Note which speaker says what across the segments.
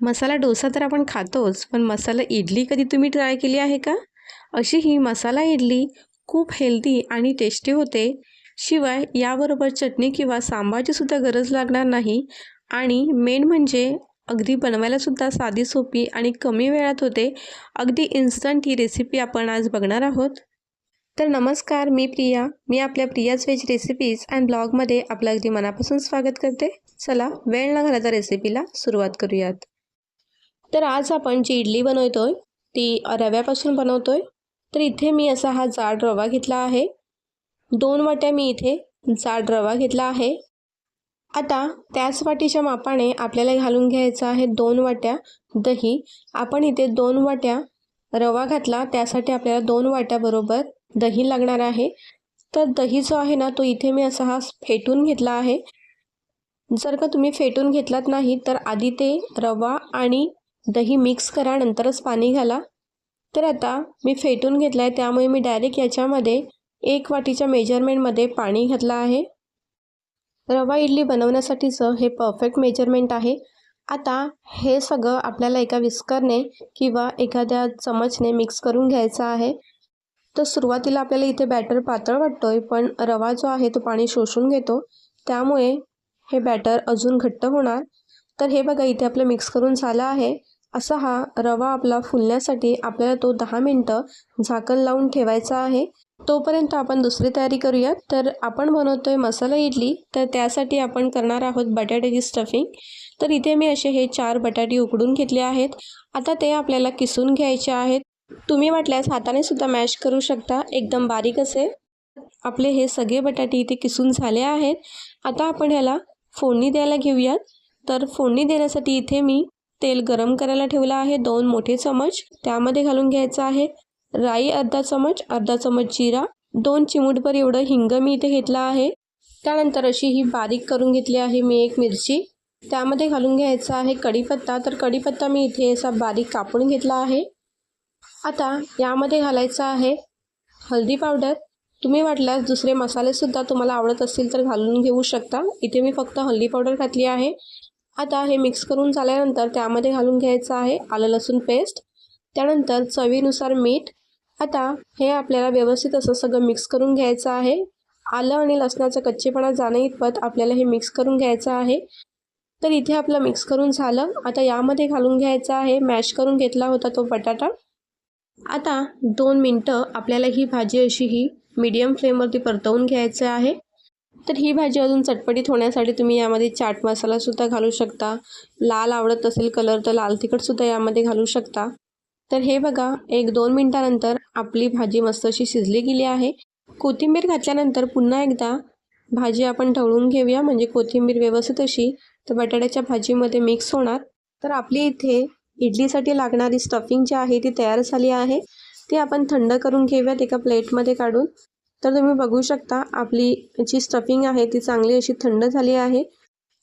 Speaker 1: मसाला डोसा तर आपण खातोच पण मसाला इडली कधी तुम्ही ट्राय केली आहे का? अशी ही मसाला इडली खूप हेल्दी आणि टेस्टी होते. शिवाय याबरोबर चटणी किंवा सांबारचीसुद्धा गरज लागणार नाही. आणि मेन म्हणजे अगदी बनवायलासुद्धा साधी सोपी आणि कमी वेळात होते. अगदी इन्स्टंट ही रेसिपी आपण आज बघणार आहोत. तर नमस्कार मी प्रिया. मी आपल्या प्रियाज व्हेज रेसिपीज अँड ब्लॉगमध्ये आपलं अगदी मनापासून स्वागत करते. चला वेळ न घालता रेसिपीला सुरुवात करूयात. तर आज आपण जी इडली बनवतो आहे ती रव्यापासून बनवतो आहे तर इथे मी असा हा जाड रवा घेतला आहे. दोन वाट्या मी इथे जाड रवा घेतला आहे. आता त्याच वाटीच्या मापाने आपल्याला घालून घ्यायचं आहे दोन वाट्या दही. आपण इथे दोन वाट्या रवा घातला त्यासाठी आपल्याला दोन वाट्याबरोबर दही लागणार आहे. तर दही जो आहे ना तो इथे मी असा हा फेटून घेतला आहे. जर का तुम्ही फेटून घेतलात नाही तर आधी ते रवा आणि दही मिक्स करा नंतरच पाणी घाला. तर आता मी फेटून घेतलं आहे त्यामुळे मी डायरेक्ट याच्यामध्ये एक वाटीच्या मेजरमेंटमध्ये पाणी घातलं आहे. रवा इडली बनवण्यासाठीचं हे परफेक्ट मेजरमेंट आहे. आता हे सगळं आपल्याला एका विस्करने किंवा एखाद्या चमचने मिक्स करून घ्यायचं आहे. तर सुरुवातीला आपल्याला इथे बॅटर पातळ वाटतो आहे पण रवा जो आहे तो पाणी शोषून घेतो. त्यामुळे हे बॅटर अजून घट्ट होणार. तर हे बघा इथे आपलं मिक्स करून झालं आहे. असा हा रवा आपला फुलण्यासाठी आपल्याला तो दहा मिनटं झाकण लावून ठेवायचा आहे. तोपर्यंत आपण दुसरी तयारी करूयात. तर आपण बनवतो आहे मसाला इडली. तर त्यासाठी आपण करणार आहोत बटाट्याची स्टफिंग तर इथे मी असे हे चार बटाटे उकडून घेतले आहेत. आता ते आपल्याला किसून घ्यायचे आहेत. तुम्ही वाटल्यास हाताने सुद्धा मॅश करू शकता. एकदम बारीक असे आपले हे सगळे बटाटे इथे किसून झाले आहेत. आता आपण ह्याला फोडणी द्यायला घेऊयात. तर फोडणी देण्यासाठी इथे मी तेल गरम करायला ठेवलं आहे. दोन मोठे चमच त्यामध्ये घालून घ्यायचं आहे. राई अर्धा चमच अर्धा चमच जिरा दोन चिमूटभर एवढं हिंग मी इथे घेतलं आहे. त्यानंतर अशी ही बारीक करून घेतली आहे मी एक मिरची. त्यामध्ये घालून घ्यायचा आहे कढीपत्ता. तर कढीपत्ता मी इथे असा बारीक कापून घेतला आहे. आता यामध्ये घालायचं आहे हळदी पावडर. तुम्ही वाटल्यास दुसरे मसालेसुद्धा तुम्हाला आवडत असतील तर घालून घेऊ शकता. इथे मी फक्त हळदी पावडर घातली आहे. आता हे मिक्स करून झाल्यानंतर त्यामध्ये घालून घ्यायचं आहे आलं लसूण पेस्ट त्यानंतर चवीनुसार मीठ. आता हे आपल्याला व्यवस्थित असं सगळं मिक्स करून घ्यायचं आहे. आलं आणि लसणाचा कच्चेपणा जाणं इतपत आपल्याला हे मिक्स करून घ्यायचं आहे. तर इथे आपलं मिक्स करून झालं. आता यामध्ये घालून घ्यायचं आहे. मॅश करून घेतला होता तो बटाटा. आता दोन मिनटं आपल्याला ही भाजी अशी ही मीडियम फ्लेमवरती परतवून घ्यायचं आहे. तर ही भाजी अजून चटपटीत होण्यासाठी तुम्ही यामध्ये चाट मसालासुद्धा घालू शकता. लाल आवडत असेल कलर तर लाल तिखटसुद्धा यामध्ये घालू शकता. तर हे बघा एक दोन मिनटानंतर आपली भाजी मस्त अशी शिजली गेली आहे. कोथिंबीर घातल्यानंतर पुन्हा एकदा भाजी आपण ढवळून घेऊया म्हणजे कोथिंबीर व्यवस्थित अशी तर बटाट्याच्या भाजीमध्ये मिक्स होणार. तर आपली इथे इडलीसाठी लागणारी स्टफिंग जी आहे ती तयार झाली आहे. ती आपण थंड करून घेऊयात एका प्लेटमध्ये काढून. तर तुम्ही बघू शकता आपली जी स्टफिंग आहे ती चांगली अशी थंड झाली आहे.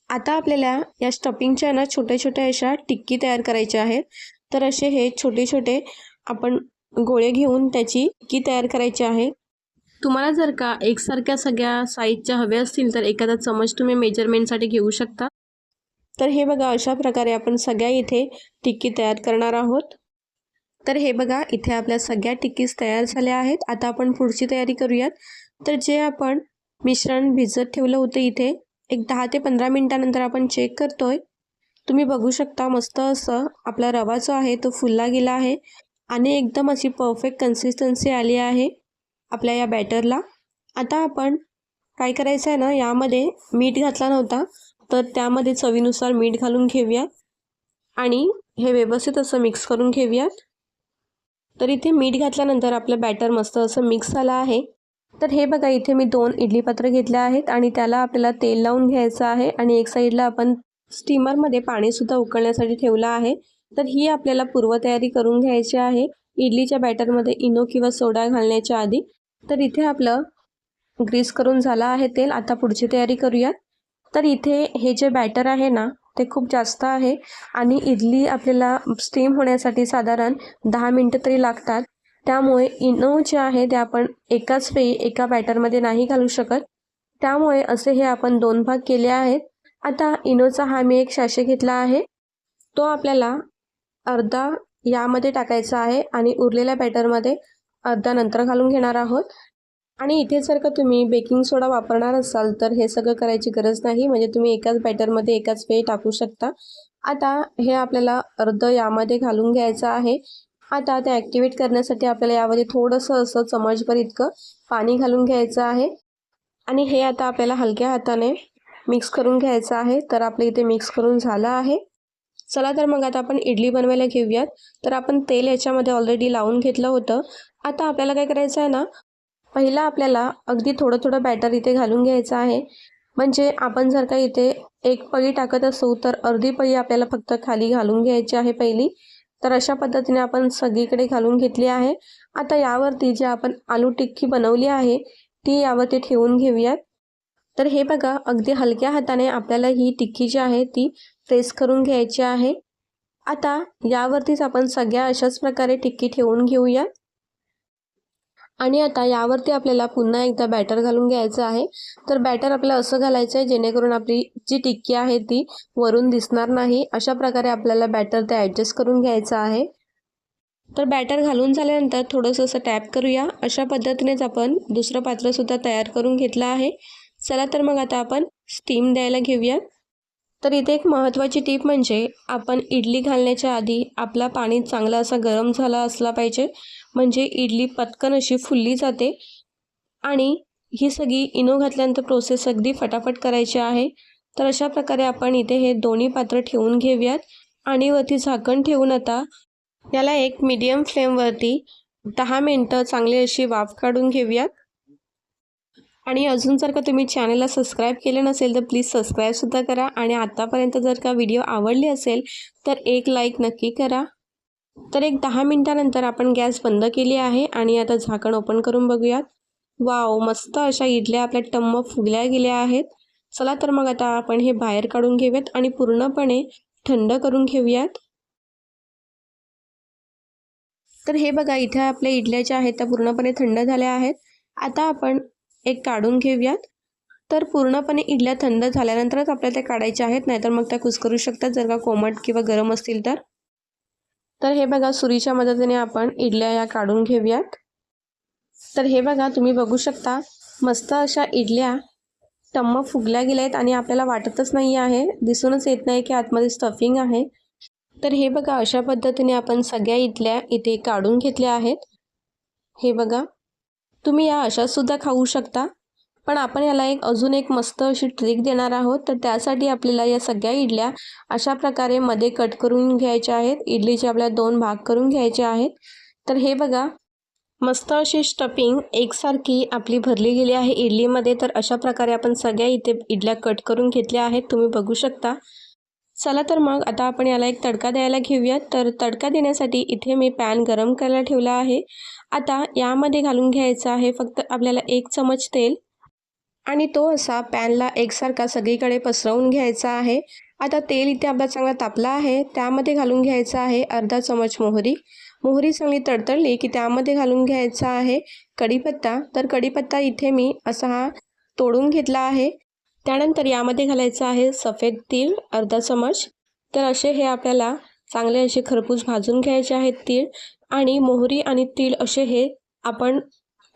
Speaker 1: आता आपल्याला या स्टफिंगच्या ना छोट्या छोट्या अशा टिक्की तयार करायच्या आहेत. तर असे हे छोटे छोटे आपण गोळे घेऊन त्याची टिक्की तयार करायची आहे. तुम्हाला जर का एकसारख्या सगळ्या साईजच्या हव्या असतील तर एखादा चमच तुम्ही मेजरमेंटसाठी घेऊ शकता. तर हे बघा अशा प्रकारे आपण सगळ्या इथे टिक्की तयार करणार आहोत. तर हे बघा इथे आपल्या सगळ्या टिक्कीज तयार झाल्या आहेत. आता आपण पुढची तयारी करूयात. तर जे आपण मिश्रण भिजत ठेवलं होतं इथे एक दहा ते पंधरा मिनटानंतर आपण चेक करतोय. तुम्ही बघू शकता मस्त असं आपला रवा जो आहे तो फुलला गेला आहे आणि एकदम अशी परफेक्ट कन्सिस्टन्सी आली आहे आपल्या या बॅटरला आता आपण काय करायचं आहे ना यामध्ये मीठ घातला नव्हता तर त्यामध्ये चवीनुसार मीठ घालून घेऊयात आणि हे व्यवस्थित असं मिक्स करून घेऊयात. तर इथे मीठ घातल्यानंतर आपलं बॅटर मस्त असं मिक्स झालं आहे. तर हे बघा इथे मी दोन इडली पात्र घेतले आहेत आणि त्याला आपल्याला तेल लावून घ्यायचं आहे आणि एक साईडला आपण स्टीमरमध्ये पाणीसुद्धा उकळण्यासाठी ठेवलं आहे. तर ही आपल्याला पूर्वतयारी करून घ्यायची आहे. इडलीच्या बॅटरमध्ये इनो किंवा सोडा घालण्याच्या आधी. तर इथे आपलं ग्रीस करून झालं आहे तेल. आता पुढची तयारी करूयात. तर इथे हे जे बॅटर आहे ना ते खूप जास्त आहे. आणि इडली आपल्याला स्टीम होण्यासाठी साधारण दहा मिनटं तरी लागतात. त्यामुळे इनो जे आहे ते आपण एकाच वेळी एका बॅटरमध्ये नाही घालू शकत. त्यामुळे असे हे आपण दोन भाग केले आहेत. आता इनोचा हा मी एक शाशे घेतला आहे. तो आपल्याला अर्धा यामध्ये टाकायचा आहे आणि उरलेल्या बॅटरमध्ये अर्धा नंतर घालून घेणार आहोत. आणि इथे जर का तुम्ही बेकिंग सोडा वापरणार असाल तर हे सगळं करायची गरज नाही. म्हणजे तुम्ही एकाच बॅटरमध्ये एकाच वेळी टाकू शकता. आता हे आपल्याला अर्ध यामध्ये घालून घ्यायचं आहे. आता ते ॲक्टिवेट करण्यासाठी आपल्याला यामध्ये थोडंसं असं चमचभर इतकं पाणी घालून घ्यायचं आहे. आणि हे आता आपल्याला हलक्या हाताने मिक्स करून घ्यायचं आहे. तर आपलं इथे मिक्स करून झालं आहे. चला तर मग आता आपण इडली बनवायला घेऊयात. तर आपण तेल याच्यामध्ये ऑलरेडी लावून घेतलं होतं. आता आपल्याला काय करायचं आहे ना पहिला आपल्याला अगदी थोडं थोडं बॅटर इथे घालून घ्यायचं आहे. म्हणजे आपण जर का इथे एक पळी टाकत असू तर अर्धी पळी आपल्याला फक्त खाली घालून घ्यायची आहे पहिली. तर अशा पद्धतीने आपण सगळीकडे घालून घेतली आहे. आता यावरती जी आपण आलू टिक्की बनवली आहे ती यावरती ठेवून घेऊयात. तर हे बघा अगदी हलक्या हाताने आपल्याला ही टिक्की जी आहे ती प्रेस करून घ्यायची आहे. आता यावरतीच आपण सगळ्या अशाच प्रकारे टिक्की ठेवून घेऊयात. आणि आता यावरती आपल्याला पुन्हा एकदा बॅटर घालून घ्यायचं आहे. तर बॅटर आपल्याला असं घालायचं आहे जेणेकरून आपली जी टिक्की आहे ती वरून दिसणार नाही. अशा प्रकारे आपल्याला बॅटर ते ॲडजस्ट करून घ्यायचं आहे. तर बॅटर घालून झाल्यानंतर थोडंसं असं टॅप करूया. अशा पद्धतीनेच आपण दुसरं पात्रसुद्धा तयार करून घेतलं आहे. चला तर मग आता आपण स्टीम द्यायला घेऊया तर इथे एक महत्त्वाची टीप म्हणजे आपण इडली घालण्याच्या आधी आपला पाणी चांगला असा गरम झाला असला पाहिजे. म्हणजे इडली पटकन अशी फुलली जाते. आणि ही सगळी इनो घातल्यानंतर प्रोसेस अगदी फटाफट करायची आहे. तर अशा प्रकारे आपण इथे हे दोन्ही पात्र ठेवून घेऊयात. आणि वरती झाकण ठेवून आता याला एक मीडियम फ्लेमवरती दहा मिनटं चांगली अशी वाफ काढून घेऊयात. आणि अजून जर का तुम्ही चॅनलला सबस्क्राईब केलं नसेल तर प्लीज सबस्क्राईबसुद्धा करा. आणि आत्तापर्यंत जर का व्हिडिओ आवडली असेल तर एक लाईक नक्की करा. तर एक दहा मिनटानंतर आपण गॅस बंद केली आहे आणि आता झाकण ओपन करून बघूयात. वाव मस्त अशा इडल्या आपल्या टम्म फुगल्या गेल्या आहेत. चला तर मग आता आपण हे बाहेर काढून घेऊयात आणि पूर्णपणे थंड करून घेऊयात. तर हे बघा इथे आपल्या इडल्या ज्या आहेत त्या पूर्णपणे थंड झाल्या आहेत. आता आपण एक काढून घेऊयात. तर पूर्णपणे इडल्या थंड झाल्यानंतरच आपल्याला त्या काढायच्या आहेत नाहीतर मग त्या कुसकरू शकतात. जर का कोमट किंवा गरम असतील तर. तर हे बघा सुरीच्या मदतीने आपण इडल्या या काढून घेऊयात. तर हे बघा तुम्ही बघू शकता मस्त अशा इडल्या टम्म फुगल्या गेल्या आहेत आणि आपल्याला वाटतच नाही आहे दिसूनच येत नाही की आतमध्ये स्टफिंग आहे. तर हे बघा अशा पद्धतीने आपण सगळ्या इडल्या इथे काढून घेतल्या आहेत. हे बघा तुम्ही या अशासुद्धा खाऊ शकता. पण आपण याला एक अजून एक मस्त अशी ट्रिक देणार आहोत. तर त्यासाठी आपल्याला या सगळ्या इडल्या अशा प्रकारे मध्ये कट करून घ्यायच्या आहेत. इडलीचे आपल्याला दोन भाग करून घ्यायचे आहेत. तर हे बघा मस्त अशी स्टफिंग एकसारखी आपली भरली गेली आहे इडलीमध्ये. तर अशा प्रकारे आपण सगळ्या इथे इडल्या कट करून घेतल्या आहेत. तुम्ही बघू शकता. चला तर मग आता आपण याला एक तडका द्यायला घेऊयात. तर तडका देण्यासाठी इथे मी पॅन गरम करायला ठेवला आहे. आता यामध्ये घालून घ्यायचं आहे फक्त आपल्याला एक चमच तेल आणि तो असा पॅनला एकसारखा सगळीकडे पसरवून घ्यायचा आहे. आता तेल इथे आपला चांगला तापला आहे. त्यामध्ये घालून घ्यायचं आहे अर्धा चमच मोहरी. मोहरी चांगली तडतडली की त्यामध्ये घालून घ्यायचा आहे कढीपत्ता. तर कढीपत्ता इथे मी असा हा तोडून घेतला आहे. त्यानंतर यामध्ये घालायचं आहे सफेद तीळ अर्धा चमच तर असे हे आपल्याला चांगले असे खरपूस भाजून घ्यायचे आहेत तीळ आणि मोहरी आणि तीळ असे हे आपण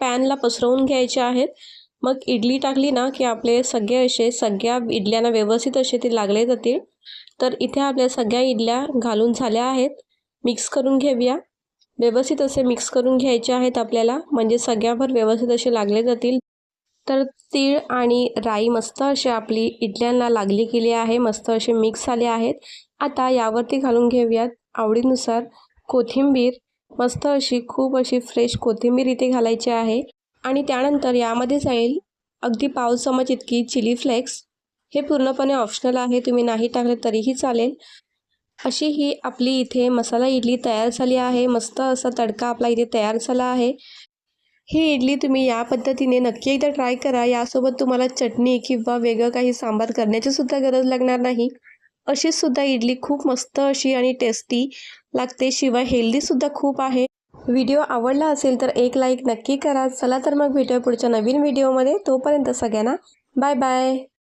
Speaker 1: पॅनला पसरवून घ्यायचे आहेत. मग इडली टाकली ना की आपले सगळे असे सगळ्या इडल्यांना व्यवस्थित असे ते लागले जातील. तर इथे आपल्या सगळ्या इडल्या घालून झाल्या आहेत. मिक्स करून घेऊया. व्यवस्थित असे मिक्स करून घ्यायचे आहेत आपल्याला. म्हणजे सगळ्याभर व्यवस्थित असे लागले जातील. तर तीळ आणि राई मस्त अशी आपली इडल्यांना लागली गेली आहे मस्त असे मिक्स झाले आहेत. आता यावरती घालून घेऊयात आवडीनुसार कोथिंबीर. मस्त अशी खूप अशी फ्रेश कोथिंबीर इथे घालायची आहे. आणि त्यानंतर यामध्ये जाईल अगदी पाव चमच इतकी चिली फ्लेक्स हे पूर्णपणे ऑप्शनल आहे तुम्ही नाही टाकले तरीही चालेल. अशी ही आपली इथे मसाला इडली तयार झाली आहे. मस्त असा तडका आपला इथे तयार झाला आहे. ही इडली तुम्ही या पद्धतीने नक्की एकदा ट्राय करा. यासोबत तुम्हाला चटणी किंवा वेगळं काही सांबार करण्याची सुद्धा गरज लागणार नाही. अशीच सुद्धा इडली खूप मस्त अशी आणि टेस्टी लागते. शिवाय हेल्दीसुद्धा खूप आहे. व्हिडिओ आवडला असेल तर एक लाईक नक्की करा. चला तर मग भेटूया पुढच्या नवीन व्हिडिओमध्ये तोपर्यंत सगळ्यांना बाय बाय